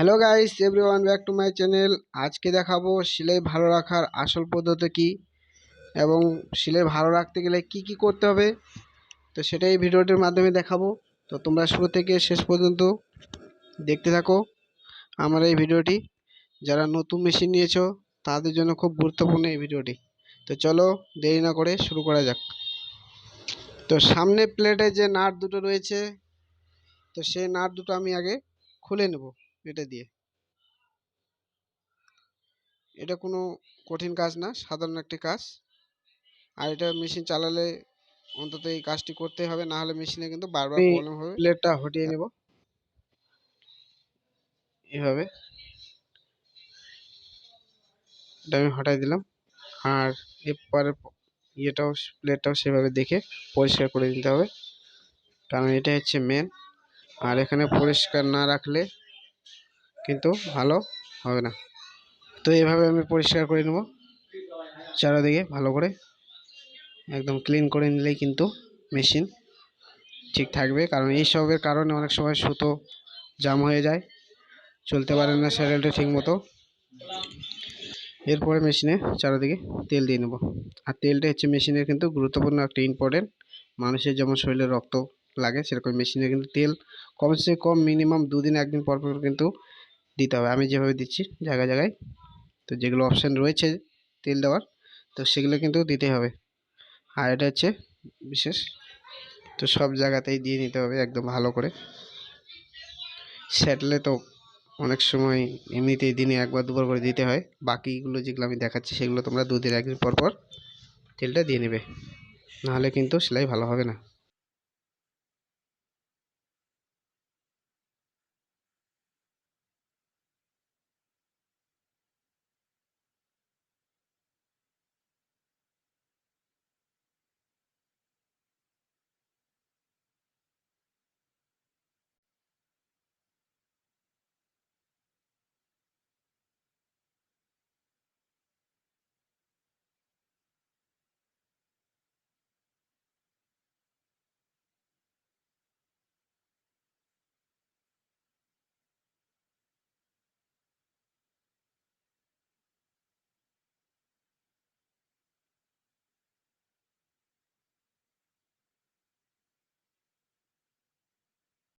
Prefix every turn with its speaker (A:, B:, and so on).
A: Hello guys everyone back to my channel আজকে দেখাবো সেলাই ভালো রাখার আসল পদ্ধতি কি এবং সেলাই ভালো রাখতে গেলে কি কি করতে হবে। তো সেটাই ভিডিওটির মাধ্যমে দেখাবো। তো তোমরা শুরু থেকে শেষ পর্যন্ত দেখতে থাকো আমার এই ভিডিওটি। যারা নতুন মেশিন নিয়েছো, তাদের জন্য খুব গুরুত্বপূর্ণ এই ভিডিওটি। তো চলো দেরি না করে শুরু করা যাক। তো সামনে প্লেটে যে নাট দুটো রয়েছে, তো সেই নাট দুটো আমি আগে খুলে নেব। এটা দিয়ে। এটা কোনো কঠিন কাজ না সাধারণ একটি কাজ। আর এটা মেশিন চালালে অন্তত এই কাজটি করতে হবে না হলে মেশিনে কিন্তু বারবার প্রবলেম হবে। প্লেটটা হটিয়ে নেব। এভাবে। এটা আমি হটাই দিলাম। আর এরপরে ইয়েটাও প্লেটটাও সেভাবে দেখে পরিষ্কার করে দিতে হবে। কারণ এটা হচ্ছে মেন আর এখানে পরিষ্কার না রাখলে কিন্তু ভালো হবে না। তো এভাবে আমি পরিষ্কার করে নেব। চারোদিকে ভালো করে একদম ক্লিন করে নিলেই কিন্তু মেশিন ঠিক থাকবে। কারণ এই সবের কারণে অনেক সময় সুতো জাম হয়ে যায়। চলতে পারে না স্যারেলটা ঠিক মতো। এরপরে মেশিনে চারোদিকে তেল দিয়ে নেব। আর তেলটা হচ্ছে মেশিনের কিন্তু গুরুত্বপূর্ণ একটা ইম্পর্টেন্ট মানুষের যেমন শরীরে রক্ত লাগে, সেরকম মেশিনে কিন্তু তেল কমসে কম মিনিমাম দুদিন, একদিন পর পর কিন্তু দিতে হবে। আমি যেভাবে দিচ্ছি জায়গায় জায়গায়। তো যেগুলো অপশান রয়েছে তেল দেওয়ার, তো সেগুলো কিন্তু দিতে হবে। আর এটা হচ্ছে বিশেষ, তো সব জায়গাতেই দিয়ে নিতে হবে একদম ভালো করে। স্যাটলে তো অনেক সময় এমনিতেই দিনে একবার দুবার করে দিতে হয়। বাকিগুলো যেগুলো আমি দেখাচ্ছি সেগুলো তোমরা দুদিন একদিন পর পর তেলটা দিয়ে নেবে। নাহলে কিন্তু সেলাই ভালো হবে না।